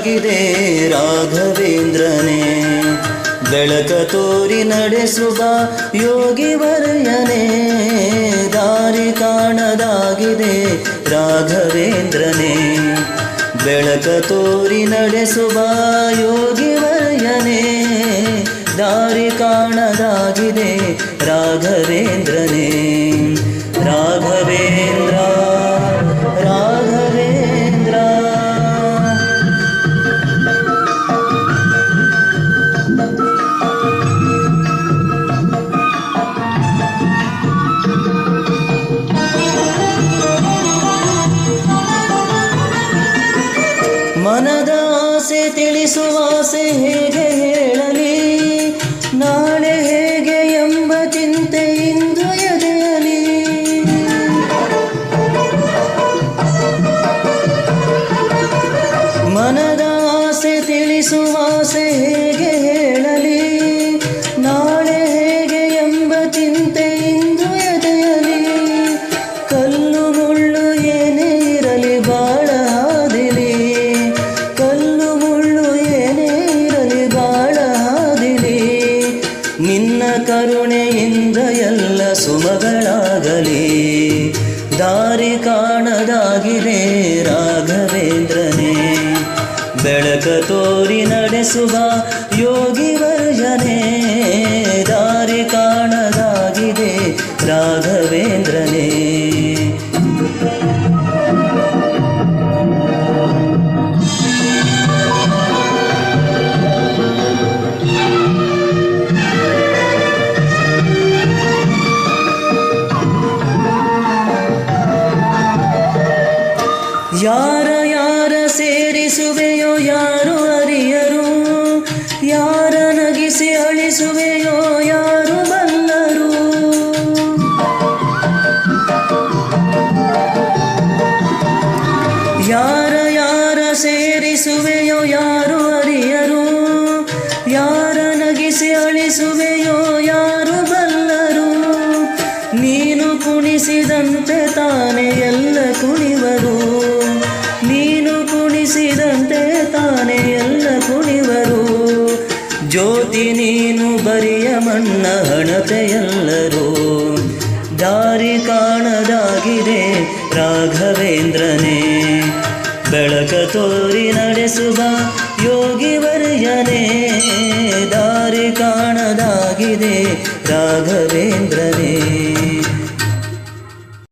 ಸಾಗಿದೆ ರಾಘವೇಂದ್ರನೇ. ಬೆಳಕ ತೋರಿ ನಡೆಸುವ ಯೋಗಿವರಯನೆ ದಾರಿ ಕಾಣದಾಗಿದೆ ರಾಘವೇಂದ್ರನೇ. ಬೆಳಕ ತೋರಿ ನಡೆಸುವ ಯೋಗಿವರಯನೆ ದಾರಿ ಕಾಣದಾಗಿದೆ ರಾಘವೇಂದ್ರನೇ. ರಾಘವೇಂದ್ರ ತಿಳಿಸುವ ಆಸೆ ಹೇಗೆ ಹೇಳಲಿ ನಾಳೆ ಕರುಣೆಯಿಂದ ಎಲ್ಲ ಸುಮಗಳಾಗಲಿ. ದಾರಿ ಕಾಣದಾಗಿದೆ ರಾಘವೇಂದ್ರನೇ. ಬೆಳಕ ತೋರಿ ನಡೆಸುವ ಯೋಗಿ ಯಾರ ಯಾರ ಸೇರಿಸುವೆಯೋ ಯಾರು ಅರಿಯರು? ಯಾರ ನಗಿಸಿ ಅಳಿಸುವೆಯೋ ಯಾರು ಬಲ್ಲರು ಯಾರ ಯಾರ ಸೇರಿಸುವೆಯೋ ಯಾರು ಅರಿಯರು? ಯಾರ ನಗಿಸಿ ಅಳಿಸುವೆಯೋ ಯಾರು ಬಲ್ಲರು ನೀನು ಕುಣಿಸಿದಂತೆ ತಾನೇ ಎಲ್ಲ ಕುಣಿವರು ಜ್ಯೋತಿ ನೀನು ಬರಿಯ ಮಣ್ಣ ಹಣತೆಯಲ್ಲರೂ. ದಾರಿ ಕಾಣದಾಗಿದೆ ರಾಘವೇಂದ್ರನೇ. ಬೆಳಕ ತೋರಿ ನಡೆಸುವ ಯೋಗಿ ವರ್ಯನೇ. ದಾರಿ ಕಾಣದಾಗಿದೆ ರಾಘವೇಂದ್ರನೇ.